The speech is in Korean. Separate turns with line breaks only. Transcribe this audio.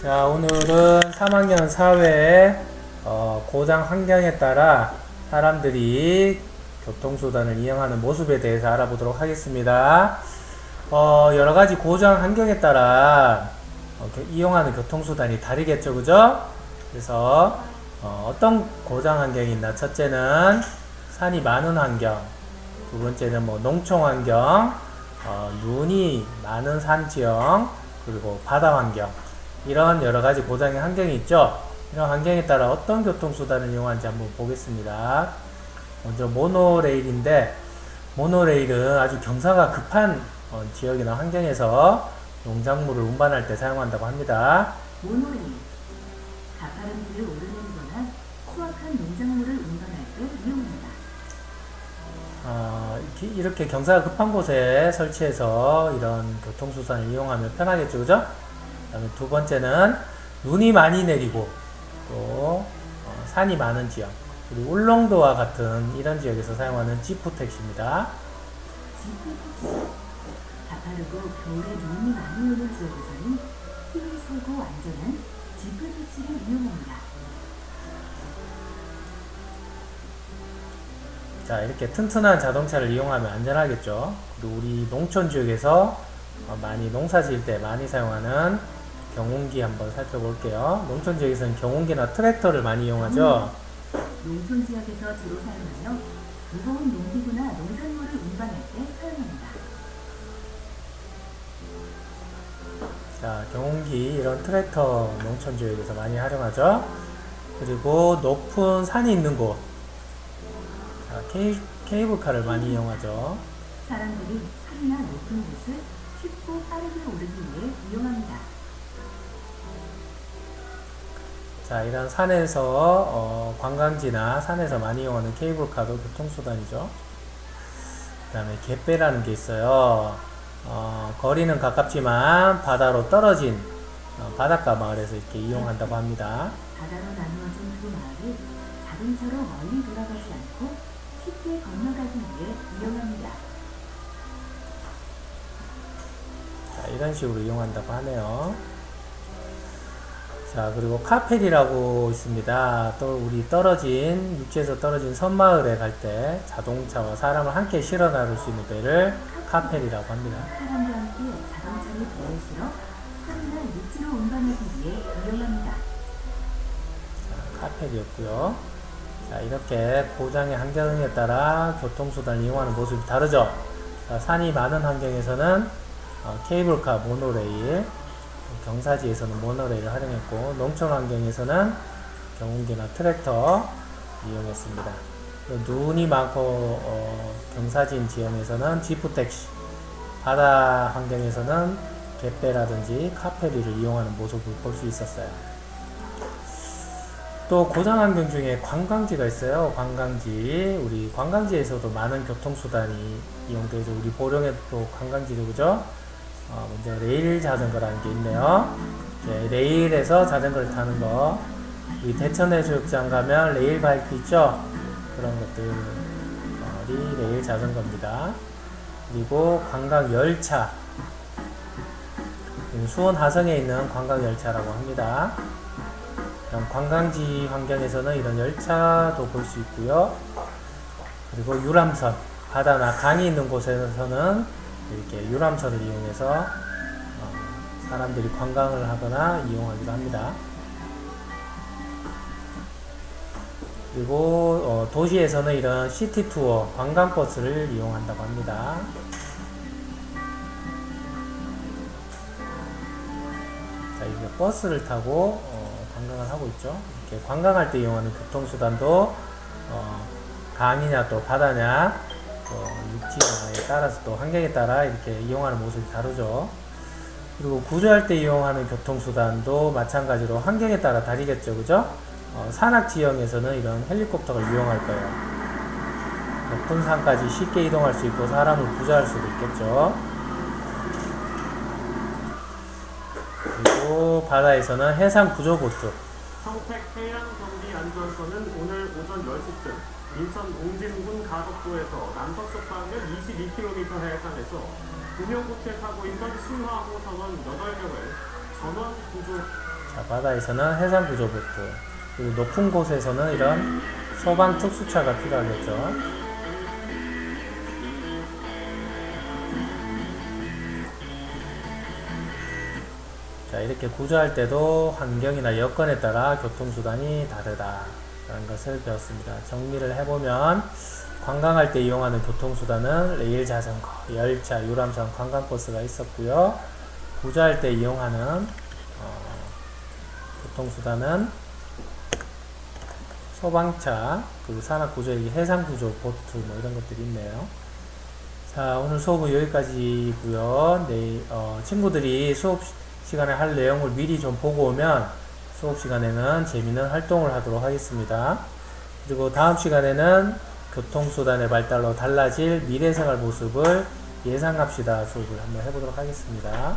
자, 오늘은 3학년 사회 어, 고장 환경에 따라 사람들이 교통수단을 이용하는 모습에 대해서 알아보도록 하겠습니다. 어, 여러 가지 고장 환경에 따라 어, 교- 이용하는 교통수단이 다르겠죠, 그죠? 그래서 어, 떤 고장 환경이 있나? 첫째는 산이 많은 환경, 두 번째는 뭐 농촌 환경, 어, 눈이 많은 산 지형, 그리고 바다 환경. 이런 여러 가지 고장의 환경이 있죠. 이런 환경에 따라 어떤 교통수단을 이용하는지 한번 보겠습니다. 먼저 모노레일인데, 모노레일은 아주 경사가 급한 어, 지역이나 환경에서 농작물을 운반할 때 사용한다고 합니다.
모노레일 가파른 길을 오르내리거나 수확한 농작물을 운반할 때 이용합니다.
어, 이렇게, 이렇게 경사가 급한 곳에 설치해서 이런 교통수단을 이용하면 편하겠죠, 그죠? 그 다음에 두 번째는 눈이 많이 내리고 또 어, 산이 많은 지역 그리고 울릉도와 같은 이런 지역에서 사용하는 지프 택시입니다.
지프 택시 가파르고 겨울에 눈이 많이 오는 지역에서는 힘이 세고 안전한 지프 택시를 이용합니다.
자, 이렇게 튼튼한 자동차를 이용하면 안전하겠죠. 그리고 우리 농촌 지역에서 어, 많이 농사 지을 때 많이 사용하는 경운기 한번 살펴볼게요. 농촌 지역에서는 경운기나 트랙터를 많이 이용하죠.
농촌 지역에서 주로 사용하여 무거운 농기구나 농산물을 운반할 때 사용합니다.
자, 경운기 이런 트랙터 농촌 지역에서 많이 활용하죠. 그리고 높은 산이 있는 곳, 자, 케이, 케이블카를 많이 이용하죠.
사람들이 산이나 높은 곳을 쉽고 빠르게 오르기 위해 이용합니다.
자, 이런 산에서 어, 관광지나 산에서 많이 이용하는 케이블카도 교통수단이죠. 그 다음에 갯배라는 게 있어요. 어, 거리는 가깝지만 바다로 떨어진 어, 바닷가 마을에서 이렇게 이용한다고 합니다.
바다로 나누어진 두 마을을 자동차로 멀리 돌아가지 않고 쉽게 건너가기 위해 이용합니다.
자, 이런 식으로 이용한다고 하네요. 자, 그리고 카펠이라고 있습니다. 또 우리 떨어진, 육지에서 떨어진 섬마을에 갈 때 자동차와 사람을 함께 실어 나를 수 있는 배를 카펠이라고 합니다.
사람과 함께 자동차를 배에 실어 산이나 육지로 운반하기 위해 이용합니다.
자, 카펠이었고요. 자, 이렇게 고장의 환경에 따라 교통수단을 이용하는 모습이 다르죠. 자, 산이 많은 환경에서는 어, 케이블카, 모노레일, 경사지에서는 모노레일을 활용했고, 농촌 환경에서는 경운기나 트랙터 이용했습니다. 또 눈이 많고 어, 경사진 지형에서는 지프택시, 바다 환경에서는 갯배라든지 카페리를 이용하는 모습을 볼 수 있었어요. 또 고장 환경 중에 관광지가 있어요. 관광지. 우리 관광지에서도 많은 교통수단이 이용되죠. 우리 보령에 또 관광지죠. 그죠? 어, 먼저 레일 자전거라는 게 있네요. 이렇게 레일에서 자전거를 타는 거. 우리 대천해수욕장 가면 레일 바이크 있죠? 그런 것들이 레일 자전거입니다. 그리고 관광 열차. 수원 하성에 있는 관광 열차라고 합니다. 관광지 환경에서는 이런 열차도 볼 수 있고요. 그리고 유람선, 바다나 강이 있는 곳에서는 이렇게 유람선을 이용해서 어, 사람들이 관광을 하거나 이용하기도 합니다. 그리고 어, 도시에서는 이런 시티 투어, 관광 버스를 이용한다고 합니다. 자, 이제 버스를 타고 어, 관광을 하고 있죠. 이렇게 관광할 때 이용하는 교통수단도 어, 강이냐 또 바다냐 또 육지냐에 따라서 또 환경에 따라 이렇게 이용하는 모습이 다르죠. 그리고 구조할 때 이용하는 교통수단도 마찬가지로 환경에 따라 다르겠죠, 그죠? 어, 산악 지형에서는 이런 헬리콥터를 이용할 거예요. 높은 산까지 쉽게 이동할 수 있고 사람을 구조할 수도 있겠죠. 그리고 바다에서는 해상 구조 보트,
성택 해양 경비 안전선은 오늘 오전 10시쯤 인천 옹진군 가덕도에서 남서쪽 방면 22km 해상에서 구명구체 타고 있던 신화호 선원 8명을 전원 구조
자, 바다에서는 해상 구조 보트, 그리고 높은 곳에서는 이런 소방 특수차가 필요하겠죠. 자, 이렇게 구조할 때도 환경이나 여건에 따라 교통수단이 다르다 라는 것을 배웠습니다. 정리를 해보면 관광할 때 이용하는 교통수단은 레일 자전거, 열차, 유람선, 관광버스가 있었고요. 구조할 때 이용하는 어, 교통수단은 소방차, 그리고 산악구조의 해상구조, 보트 뭐 이런 것들이 있네요. 자, 오늘 수업은 여기까지고요. 내일 어, 친구들이 수업 시- 시간에 할 내용을 미리 좀 보고 오면 수업 시간에는 재미있는 활동을 하도록 하겠습니다. 그리고 다음 시간에는 교통수단의 발달로 달라질 미래생활 모습을 예상합시다 수업을 한번 해보도록 하겠습니다.